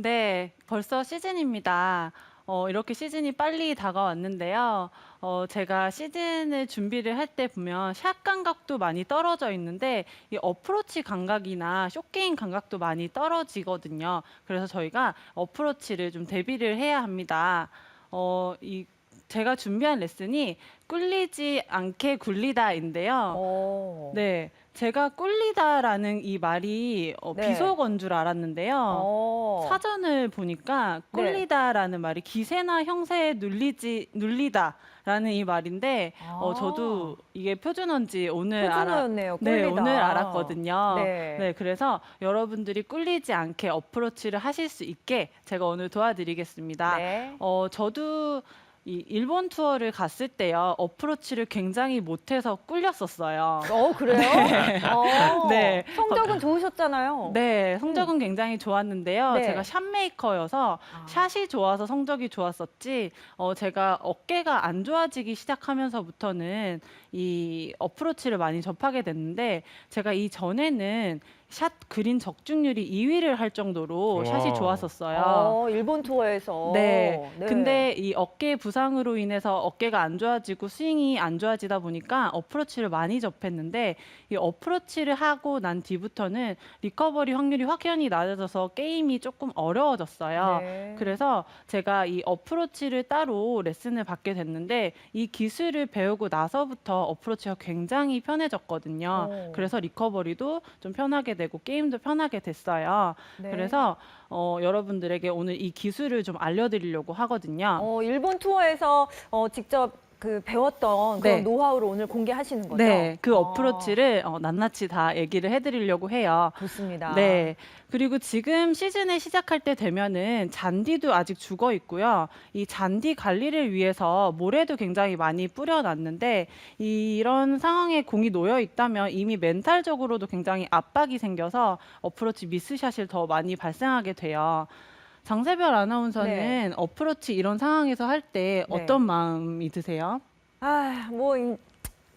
네, 벌써 시즌입니다. 어, 이렇게 시즌이 빨리 다가왔는데요. 어, 제가 시즌을 준비를 할 때 보면 샷 감각도 많이 떨어져 있는데 이 어프로치 감각이나 숏게임 감각도 많이 떨어지거든요. 그래서 저희가 어프로치를 좀 대비를 해야 합니다. 어, 이 제가 준비한 레슨이 꿀리지 않게 굴리다인데요. 어. 네, 제가 꿀리다라는 이 말이 어, 네. 비속어인 줄 알았는데요. 어. 사전을 보니까 네. 꿀리다라는 말이 기세나 형세에 눌리지 눌리다라는 이 말인데 어, 아. 저도 이게 표준어인지 오늘 알아 표준어였네요. 네, 꿀리다. 오늘 알았거든요. 네. 네, 그래서 여러분들이 꿀리지 않게 어프로치를 하실 수 있게 제가 오늘 도와드리겠습니다. 네. 어, 저도 이 일본 투어를 갔을 때요. 어프로치를 굉장히 못해서 꿀렸었어요. 어 그래요? 어. 네. 성적은 좋으셨잖아요. 네, 성적은 굉장히 좋았는데요. 네. 제가 샷메이커여서 아. 샷이 좋아서 성적이 좋았었지, 어, 제가 어깨가 안 좋아지기 시작하면서부터는 이 어프로치를 많이 접하게 됐는데, 제가 이 전에는 샷 그린 적중률이 2위를 할 정도로 샷이 와. 좋았었어요. 어, 일본 투어에서. 네. 근데 이 어깨 부상으로 인해서 어깨가 안 좋아지고 스윙이 안 좋아지다 보니까 어프로치를 많이 접했는데 이 어프로치를 하고 난 뒤부터는 리커버리 확률이 확연히 낮아져서 게임이 조금 어려워졌어요. 네. 그래서 제가 이 어프로치를 따로 레슨을 받게 됐는데 이 기술을 배우고 나서부터 어프로치가 굉장히 편해졌거든요. 오. 그래서 리커버리도 좀 편하게 되고 게임도 편하게 됐어요. 네. 그래서 어, 여러분들에게 오늘 이 기술을 좀 알려드리려고 하거든요. 어, 일본 투어에서 어, 직접 그 배웠던 그런 네. 노하우를 오늘 공개하시는 거죠? 네, 그 아, 어프로치를 어, 낱낱이 다 얘기를 해드리려고 해요. 좋습니다. 네. 그리고 지금 시즌을 시작할 때 되면은 잔디도 아직 죽어 있고요. 이 잔디 관리를 위해서 모래도 굉장히 많이 뿌려놨는데 이런 상황에 공이 놓여 있다면 이미 멘탈적으로도 굉장히 압박이 생겨서 어프로치 미스샷을 더 많이 발생하게 돼요. 장세별 아나운서는 네. 어프로치 이런 상황에서 할때 네. 어떤 마음이 드세요? 아, 뭐 이-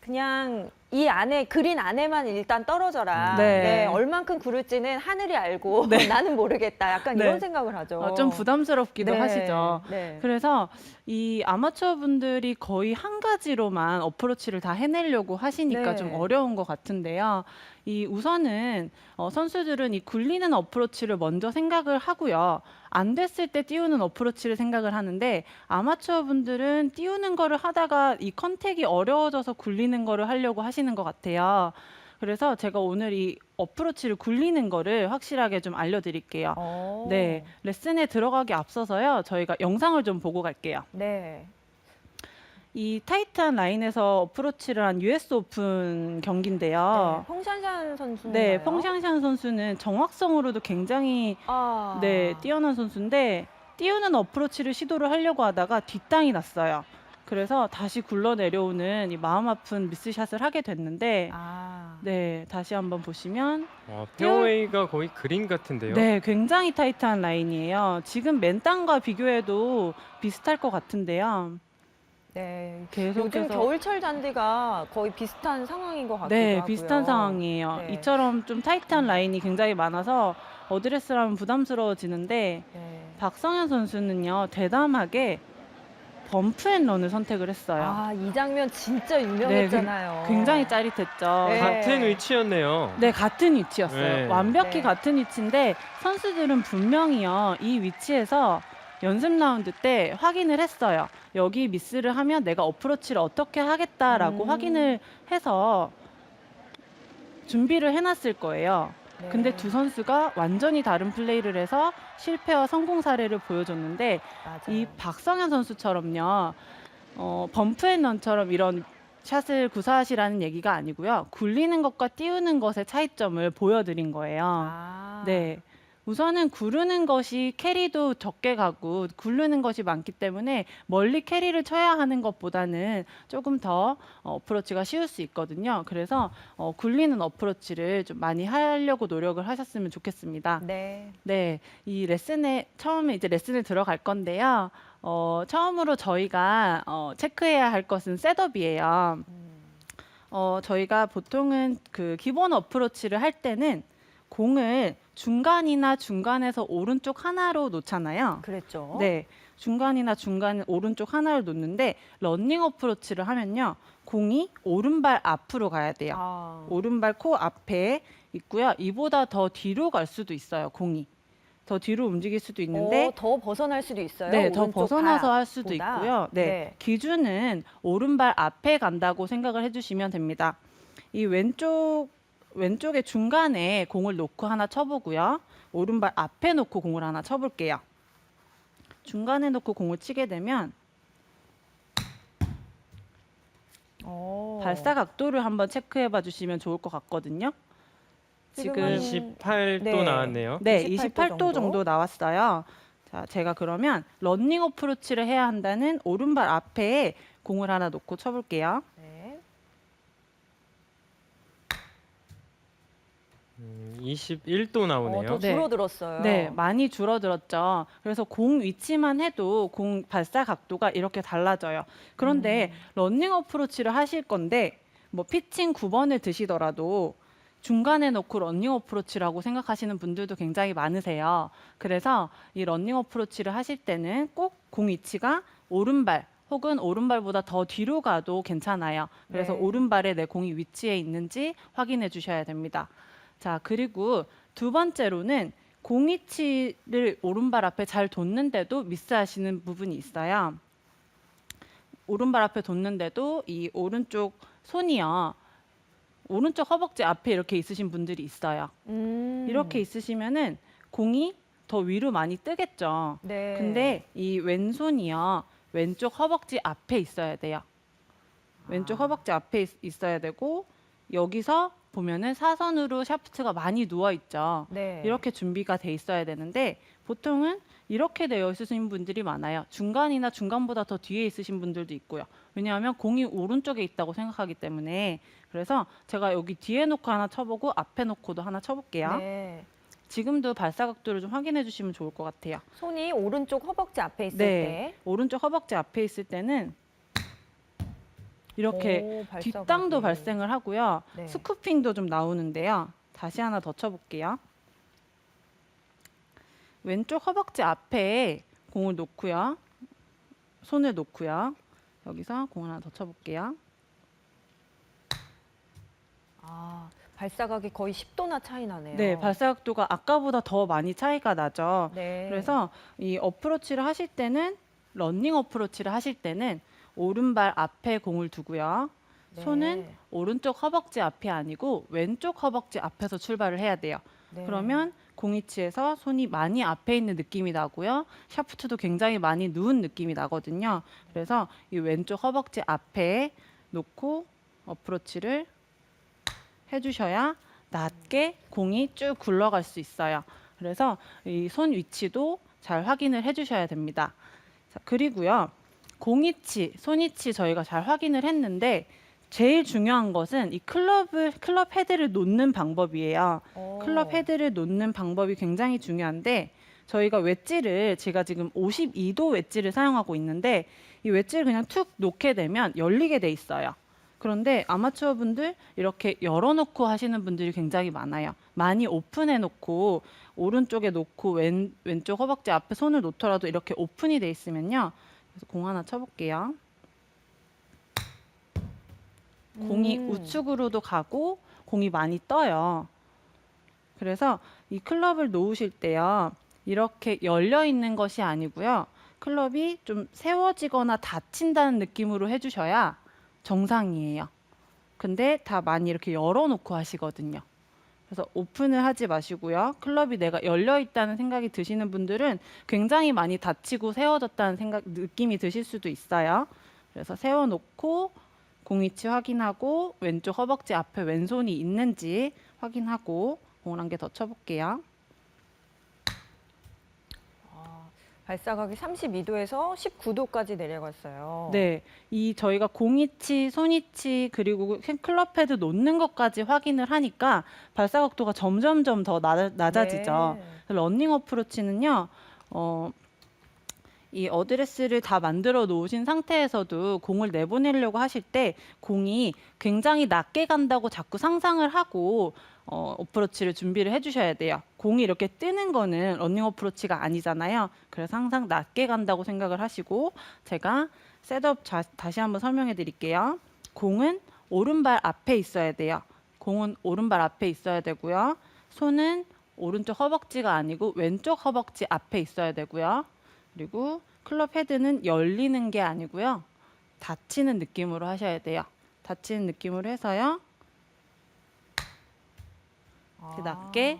그냥 이 안에 그린 안에만 일단 떨어져라. 네. 네. 얼만큼 구를지는 하늘이 알고 네. 나는 모르겠다. 약간 네. 이런 생각을 하죠. 어, 좀 부담스럽기도 네. 하시죠. 네. 그래서 이 아마추어 분들이 거의 한 가지로만 어프로치를 다 해내려고 하시니까 네. 좀 어려운 것 같은데요. 이 우선은 어, 선수들은 이 굴리는 어프로치를 먼저 생각을 하고요. 안 됐을 때 띄우는 어프로치를 생각을 하는데 아마추어 분들은 띄우는 거를 하다가 이 컨택이 어려워져서 굴리는 거를 하려고 하시는 것 같아요. 그래서 제가 오늘 이 어프로치를 굴리는 거를 확실하게 좀 알려드릴게요. 어. 네, 레슨에 들어가기 앞서서요. 저희가 영상을 좀 보고 갈게요. 네. 이 타이트한 라인에서 어프로치를 한 US 오픈 경기인데요. 네. 펑샨샨 선수. 네, 펑샹샨 선수는 정확성으로도 굉장히 아. 네, 뛰어난 선수인데 띄우는 어프로치를 시도를 하려고 하다가 뒷땅이 났어요. 그래서 다시 굴러 내려오는 이 마음 아픈 미스샷을 하게 됐는데 아. 네, 다시 한번 보시면 와, 페어웨이가 거의 그림 같은데요. 네, 굉장히 타이트한 라인이에요. 지금 맨땅과 비교해도 비슷할 것 같은데요. 네. 계속해서 요즘 겨울철 잔디가 거의 비슷한 상황인 것 같기도 네, 하고요. 비슷한 상황이에요. 네. 이처럼 좀 타이트한 라인이 굉장히 많아서 어드레스라면 부담스러워지는데 네. 박성현 선수는요 대담하게 범프앤런을 선택을 했어요. 아, 이 장면 진짜 유명했잖아요. 네, 굉장히 짜릿했죠. 네. 같은 위치였네요. 네, 같은 위치였어요. 네. 완벽히 네. 같은 위치인데 선수들은 분명히요 이 위치에서 연습 라운드 때 확인을 했어요. 여기 미스를 하면 내가 어프로치를 어떻게 하겠다라고 음. 확인을 해서 준비를 해놨을 거예요. 네. 근데 두 선수가 완전히 다른 플레이를 해서 실패와 성공 사례를 보여줬는데 맞아요. 이 박성현 선수처럼요, 어, 범프 앤 런처럼 이런 샷을 구사하시라는 얘기가 아니고요. 굴리는 것과 띄우는 것의 차이점을 보여드린 거예요. 아. 네. 우선은 구르는 것이 캐리도 적게 가고 굴르는 것이 많기 때문에 멀리 캐리를 쳐야 하는 것보다는 조금 더 어, 어프로치가 쉬울 수 있거든요. 그래서 어, 굴리는 어프로치를 좀 많이 하려고 노력을 하셨으면 좋겠습니다. 네. 네, 이 레슨에 처음에 이제 레슨을 들어갈 건데요. 어, 처음으로 저희가 어, 체크해야 할 것은 셋업이에요. 음. 어, 저희가 보통은 그 기본 어프로치를 할 때는 공을 중간이나 중간에서 오른쪽 하나로 놓잖아요. 그랬죠. 네. 중간이나 중간 오른쪽 하나를 놓는데 러닝 어프로치를 하면요. 공이 오른발 앞으로 가야 돼요. 아, 오른발 코 앞에 있고요. 이보다 더 뒤로 갈 수도 있어요. 공이. 더 뒤로 움직일 수도 있는데 어, 더 벗어날 수도 있어요. 네, 더 벗어나서 발할 수도 앞보다. 있고요. 네, 네. 기준은 오른발 앞에 간다고 생각을 해주시면 됩니다. 이 왼쪽 왼쪽에 중간에 공을 놓고 하나 쳐보고요. 오른발 앞에 놓고 공을 하나 쳐볼게요. 중간에 놓고 공을 치게 되면 어. 발사 각도를 한번 체크해 봐 주시면 좋을 것 같거든요. 지금 28도 네. 나왔네요. 네, 28도 28도, 정도. 정도 나왔어요. 자, 제가 그러면 런닝 어프로치를 해야 한다는 오른발 앞에 공을 하나 놓고 쳐볼게요. 네. 음, 21도 어, 나오네요. 더 네. 줄어들었어요. 네, 많이 줄어들었죠. 그래서 공 위치만 해도 공 발사 각도가 이렇게 달라져요. 그런데 음. 런닝 어프로치를 하실 건데 뭐 피칭 9번을 드시더라도 중간에 놓고 런닝 어프로치라고 생각하시는 분들도 굉장히 많으세요. 그래서 이 런닝 어프로치를 하실 때는 꼭 공 위치가 오른발 혹은 오른발보다 더 뒤로 가도 괜찮아요. 그래서 네. 오른발에 내 공이 위치해 있는지 확인해 주셔야 됩니다. 자, 그리고 두 번째로는 공 위치를 오른발 앞에 잘 뒀는데도 미스하시는 부분이 있어요. 오른발 앞에 뒀는데도 이 오른쪽 손이요. 오른쪽 허벅지 앞에 이렇게 있으신 분들이 있어요. 음. 이렇게 있으시면은 공이 더 위로 많이 뜨겠죠. 네. 근데 이 왼손이요. 왼쪽 허벅지 앞에 있어야 돼요. 왼쪽 아. 허벅지 앞에 있, 있어야 되고 여기서 보면은 사선으로 샤프트가 많이 누워 있죠. 네. 이렇게 준비가 돼 있어야 되는데 보통은 이렇게 되어 있으신 분들이 많아요. 중간이나 중간보다 더 뒤에 있으신 분들도 있고요. 왜냐하면 공이 오른쪽에 있다고 생각하기 때문에 그래서 제가 여기 뒤에 놓고 하나 쳐보고 앞에 놓고도 하나 쳐볼게요. 네. 지금도 발사 각도를 좀 확인해 주시면 좋을 것 같아요. 손이 오른쪽 허벅지 앞에 있을 네. 오른쪽 허벅지 앞에 있을 때는 때 이렇게 오. 뒷땅도 발생을 하고요. 네. 스쿠핑도 좀 나오는데요. 다시 하나 더 쳐볼게요. 왼쪽 허벅지 앞에 공을 놓고요. 손을 놓고요. 여기서 공 하나 더 쳐볼게요. 아, 발사각이 거의 10도나 차이 나네요. 네, 발사각도가 아까보다 더 많이 차이가 나죠. 네. 그래서 이 어프로치를 하실 때는 런닝 어프로치를 하실 때는 오른발 앞에 공을 두고요. 네. 손은 오른쪽 허벅지 앞이 아니고 왼쪽 허벅지 앞에서 출발을 해야 돼요. 네. 그러면 공이치에서 손이 많이 앞에 있는 느낌이 나고요. 샤프트도 굉장히 많이 누운 느낌이 나거든요. 그래서 이 왼쪽 허벅지 앞에 놓고 어프로치를 해주셔야 낮게 공이 쭉 굴러갈 수 있어요. 그래서 이 손 위치도 잘 확인을 해주셔야 됩니다. 자, 그리고요. 공이치, 손이치 저희가 잘 확인을 했는데 제일 중요한 것은 이 클럽을 클럽 헤드를 놓는 방법이에요. 오. 클럽 헤드를 놓는 방법이 굉장히 중요한데 저희가 웨지를 제가 지금 52도 웨지를 사용하고 있는데 이 웨지를 그냥 툭 놓게 되면 열리게 돼 있어요. 그런데 아마추어 분들 이렇게 열어놓고 하시는 분들이 굉장히 많아요. 많이 오픈해 놓고 오른쪽에 놓고 왼 왼쪽 허벅지 앞에 손을 놓더라도 이렇게 오픈이 돼 있으면요. 그래서 공 하나 쳐볼게요. 공이 음. 우측으로도 가고 공이 많이 떠요. 그래서 이 클럽을 놓으실 때요. 이렇게 열려 있는 것이 아니고요. 클럽이 좀 세워지거나 닫힌다는 느낌으로 해주셔야 정상이에요. 근데 다 많이 이렇게 열어놓고 하시거든요. 그래서 오픈을 하지 마시고요. 클럽이 내가 열려 있다는 생각이 드시는 분들은 굉장히 많이 닫히고 세워졌다는 생각 느낌이 드실 수도 있어요. 그래서 세워놓고 공 위치 확인하고 왼쪽 허벅지 앞에 왼손이 있는지 확인하고 공을 한 개 더 쳐볼게요. 아, 발사각이 32도에서 19도까지 내려갔어요. 네, 이 저희가 공이치, 손이치 그리고 클럽 헤드 놓는 것까지 확인을 하니까 발사 각도가 점점점 더 나, 낮아지죠. 네. 러닝 어프로치는요, 어, 이 어드레스를 다 만들어 놓으신 상태에서도 공을 내보내려고 하실 때 공이 굉장히 낮게 간다고 자꾸 상상을 하고 어, 어프로치를 준비를 해주셔야 돼요. 공이 이렇게 뜨는 거는 러닝 어프로치가 아니잖아요. 그래서 항상 낮게 간다고 생각을 하시고 제가 셋업 자- 다시 한번 설명해 드릴게요. 공은 오른발 앞에 있어야 돼요. 공은 오른발 앞에 있어야 되고요. 손은 오른쪽 허벅지가 아니고 왼쪽 허벅지 앞에 있어야 되고요. 그리고 클럽 헤드는 열리는 게 아니고요. 닫히는 느낌으로 하셔야 돼요. 닫히는 느낌으로 해서요. 이렇게 낮게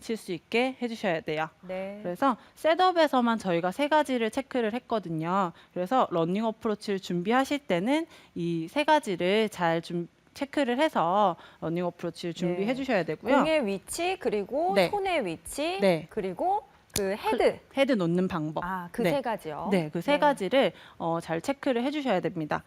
칠 수 있게 해주셔야 돼요. 네. 그래서 셋업에서만 저희가 세 가지를 체크를 했거든요. 그래서 러닝 어프로치를 준비하실 때는 이 세 가지를 잘좀 체크를 해서 러닝 어프로치를 준비해 네. 주셔야 되고요. 공의 위치 그리고 네. 손의 위치 네. 그리고 그 헤드 헤드 놓는 방법. 아 그 네. 세 가지요. 네, 그 세 가지를 어, 잘 체크를 해주셔야 됩니다.